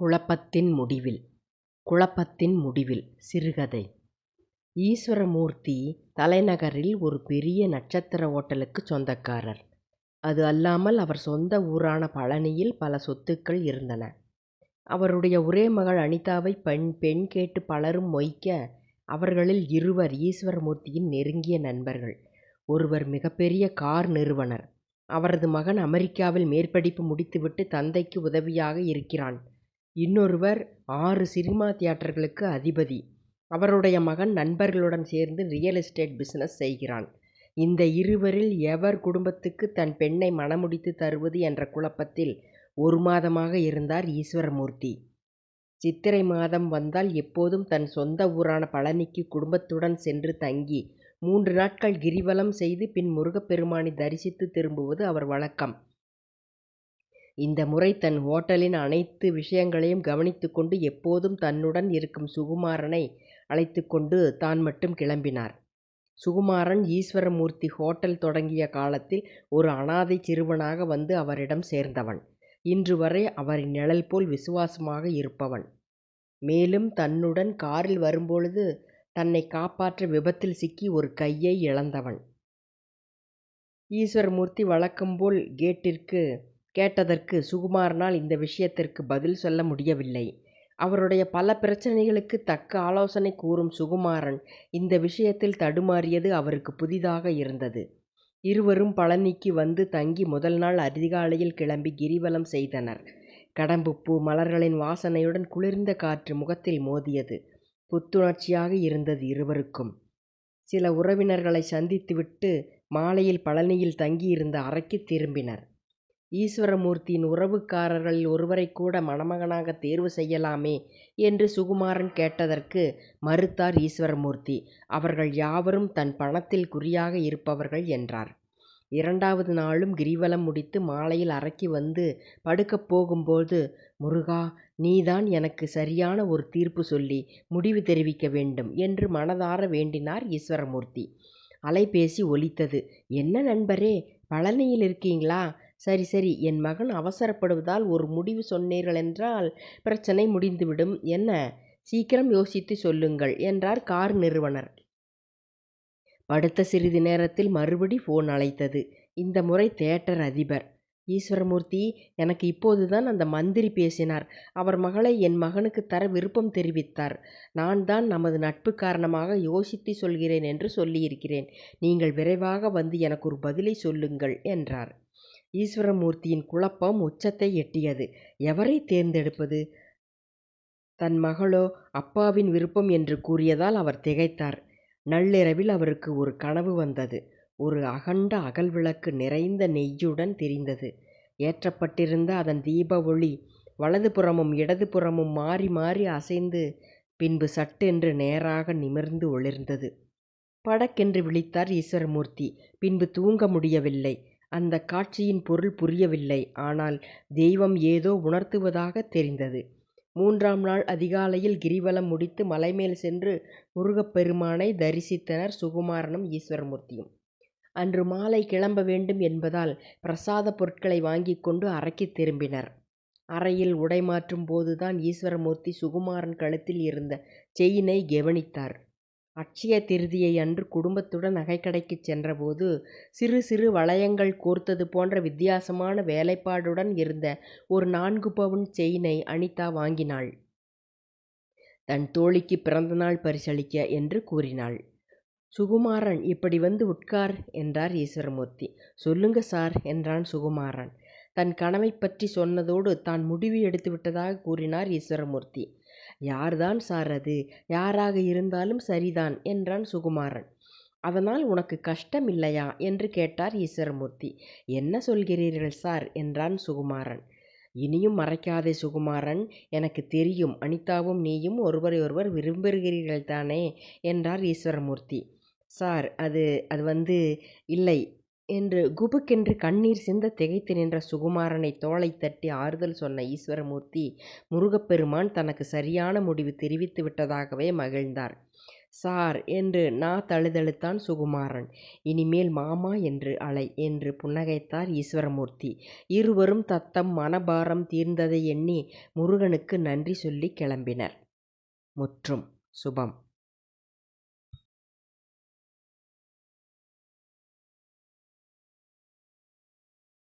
குழப்பத்தின் முடிவில் குழப்பத்தின் முடிவில் சிறுகதை ஈஸ்வரமூர்த்தி தலைநகரில் ஒரு பெரிய நட்சத்திர ஓட்டலுக்கு சொந்தக்காரர். அது அல்லாமல் அவர் சொந்த ஊரான பழனியில் பல சொத்துக்கள் இருந்தன. அவருடைய ஒரே மகள் அனிதாவைப் பெண் கேட்டு பலரும் மொய்க்க, அவர்களில் இருவர் ஈஸ்வரமூர்த்தியின் நெருங்கிய நண்பர்கள். ஒருவர் மிகப்பெரிய கார் நிறுவனர். அவரது மகன் அமெரிக்காவில் மேற்படிப்பு முடித்துவிட்டு தந்தைக்கு உதவியாக இருக்கிறான். இன்னொருவர் ஆறு சினிமா தியேட்டர்களுக்கு அதிபதி. அவருடைய மகன் நண்பர்களுடன் சேர்ந்து ரியல் எஸ்டேட் பிசினஸ் செய்கிறான். இந்த இருவரில் எவர் குடும்பத்துக்கு தன் பெண்ணை மணமுடித்து தருவது என்ற குழப்பத்தில் ஒரு மாதமாக இருந்தார் ஈஸ்வரமூர்த்தி. சித்திரை மாதம் வந்தால் எப்போதும் தன் சொந்த ஊரான பழனிக்கு குடும்பத்துடன் சென்று தங்கி மூன்று நாட்கள் கிரிவலம் செய்து பின் முருகப்பெருமானை தரிசித்து திரும்புவது அவர் வழக்கம். இந்த முறை தன் ஹோட்டலின் அனைத்து விஷயங்களையும் கவனித்துக்கொண்டு எப்போதும் தன்னுடன் இருக்கும் சுகுமாரனை அழைத்துக்கொண்டு தான் மட்டும் கிளம்பினார். சுகுமாரன் ஈஸ்வரமூர்த்தி ஹோட்டல் தொடங்கிய காலத்தில் ஒரு அனாதைச் சிறுவனாக வந்து அவரிடம் சேர்ந்தவன். இன்று வரை அவரின் நிழல் போல் விசுவாசமாக இருப்பவன். மேலும் தன்னுடன் காரில் வரும்பொழுது தன்னைக் காப்பாற்ற விபத்தில் சிக்கி ஒரு கையை இழந்தவன். ஈஸ்வரமூர்த்தி வழக்கம்போல் கேட்டிற்கு கேட்டதற்கு சுகுமாரனால் இந்த விஷயத்திற்கு பதில் சொல்ல முடியவில்லை. அவருடைய பல பிரச்னைகளுக்குத் தக்க ஆலோசனை கூறும் சுகுமாரன் இந்த விஷயத்தில் தடுமாறியது அவருக்கு புதிதாக இருந்தது. இருவரும் பழனிக்கு வந்து தங்கி முதல் நாள் அதிகாலையில் கிளம்பி கிரிவலம் செய்தனர். கடம்புப்பூ மலர்களின் வாசனையுடன் குளிர்ந்த காற்று முகத்தில் மோதியது. புத்துணர்ச்சியாக இருந்தது இருவருக்கும். சில உறவினர்களை சந்தித்துவிட்டு மாலையில் பழனியில் தங்கியிருந்த அறைக்குத் திரும்பினர். ஈஸ்வரமூர்த்தியின் உறவுக்காரர்களில் ஒருவரைக்கூட மணமகனாகத் தேர்வு செய்யலாமே என்று சுகுமாரன் கேட்டதற்கு மறுத்தார் ஈஸ்வரமூர்த்தி. அவர்கள் யாவரும் தன் பணத்தில் குறியாக இருப்பவர்கள் என்றார். இரண்டாவது நாளும் கிரிவலம் முடித்து மாலையில் அறைக்கு வந்து படுக்கப் போகும்போது முருகா நீதான் எனக்கு சரியான ஒரு தீர்ப்பு சொல்லி முடிவு தெரிவிக்க வேண்டும் என்று மனதார வேண்டினார் ஈஸ்வரமூர்த்தி. அலைபேசி ஒலித்தது. என்ன நண்பரே பழனியில் இருக்கீங்களா? சரி சரி என் மகன் அவசரப்படுவதால் ஒரு முடிவு சொன்னீர்களென்றால் பிரச்சனை முடிந்துவிடும். என்ன? சீக்கிரம் யோசித்துச் சொல்லுங்கள் என்றார் கார் நிறுவனர். படுத்த சிறிது நேரத்தில் மறுபடி போன் அழைத்தது. இந்த முறை தேட்டர் அதிபர். ஈஸ்வரமூர்த்தி எனக்கு இப்போதுதான் அந்த மந்திரி பேசினார். அவர் மகளை என் மகனுக்கு தர விருப்பம் தெரிவித்தார். நான் தான் நமது நட்பு காரணமாக யோசித்து சொல்கிறேன் என்று சொல்லியிருக்கிறேன். நீங்கள் விரைவாக வந்து எனக்கு ஒரு பதிலை சொல்லுங்கள் என்றார். ஈஸ்வரமூர்த்தியின் குழப்பம் உச்சத்தை எட்டியது. எவரைத் தேர்ந்தெடுப்பது? தன் மகளோ அப்பாவின் விருப்பம் என்று கூறியதால் அவர் திகைத்தார். நள்ளிரவில் அவருக்கு ஒரு கனவு வந்தது. ஒரு அகண்ட அகல்விளக்கு நிறைந்த நெய்யுடன் தெரிந்தது. ஏற்றப்பட்டிருந்த அதன் தீப ஒளி வலது புறமும் மாறி மாறி அசைந்து பின்பு சட்டென்று நேராக நிமிர்ந்து ஒளிர்ந்தது. படக்கென்று விழித்தார் ஈஸ்வரமூர்த்தி. பின்பு தூங்க முடியவில்லை. அந்தக் காட்சியின் பொருள் புரியவில்லை. ஆனால் தெய்வம் ஏதோ உணர்த்துவதாகத் தெரிந்தது. மூன்றாம் நாள் அதிகாலையில் கிரிவலம் முடித்து மலைமேல் சென்று முருகப்பெருமானை தரிசித்தனர் சுகுமாரனும் ஈஸ்வரமூர்த்தியும். அன்று மாலை கிளம்ப வேண்டும் என்பதால் பிரசாதப் பொருட்களை வாங்கிக் கொண்டு அறைக்குத் திரும்பினர். அறையில் உடை மாற்றும் போதுதான் ஈஸ்வரமூர்த்தி சுகுமாரன் கழுத்தில் இருந்த செயினை கவனித்தார். அட்சய திருதியை அன்று குடும்பத்துடன் நகைக்கடைக்குச் சென்றபோது சிறு சிறு வளையங்கள் கோர்த்தது போன்ற வித்தியாசமான வேலைப்பாடுடன் இருந்த ஒரு நான்கு பவுன் செயினை அனிதா வாங்கினாள். தன் தோழிக்கு பிறந்தநாள் பரிசளிக்க என்று கூறினாள். சுகுமாரன் இப்படி வந்து உட்கார் என்றார் ஈஸ்வரமூர்த்தி. சொல்லுங்க சார் என்றான் சுகுமாரன். தன் கனவைப் பற்றி சொன்னதோடு தான் முடிவு எடுத்துவிட்டதாகக் கூறினார் ஈஸ்வரமூர்த்தி. யார்தான் சார் அது? யாராக இருந்தாலும் சரிதான் என்றான் சுகுமாரன். அதனால் உனக்கு கஷ்டம் இல்லையா? என்று கேட்டார் ஈஸ்வரமூர்த்தி. என்ன சொல்கிறீர்கள் சார்? என்றான் சுகுமாரன். இனியும் மறைக்காதே சுகுமாரன். எனக்கு தெரியும் அனிதாவும் நீயும் ஒருவரையொருவர் விரும்புகிறீர்கள்தானே என்றார் ஈஸ்வரமூர்த்தி. சார் அது அது வந்து இல்லை என்று குபுக்கென்று கண்ணீர் சிந்தத் திகைத்து நின்ற சுகுமாரனைத் தோளைத் தட்டி ஆறுதல் சொன்ன ஈஸ்வரமூர்த்தி முருகப்பெருமான் தனக்குச் சரியான முடிவு தெரிவித்து விட்டதாகவே மகிழ்ந்தார். சார் என்று நா தழுதழுத்தான் சுகுமாரன். இனிமேல் மாமா என்று அழை என்று புன்னகைத்தார் ஈசுவரமூர்த்தி. இருவரும் தத்தம் மனபாரம் தீர்ந்ததை எண்ணி முருகனுக்கு நன்றி சொல்லிக் கிளம்பினர். முற்றும். சுபம்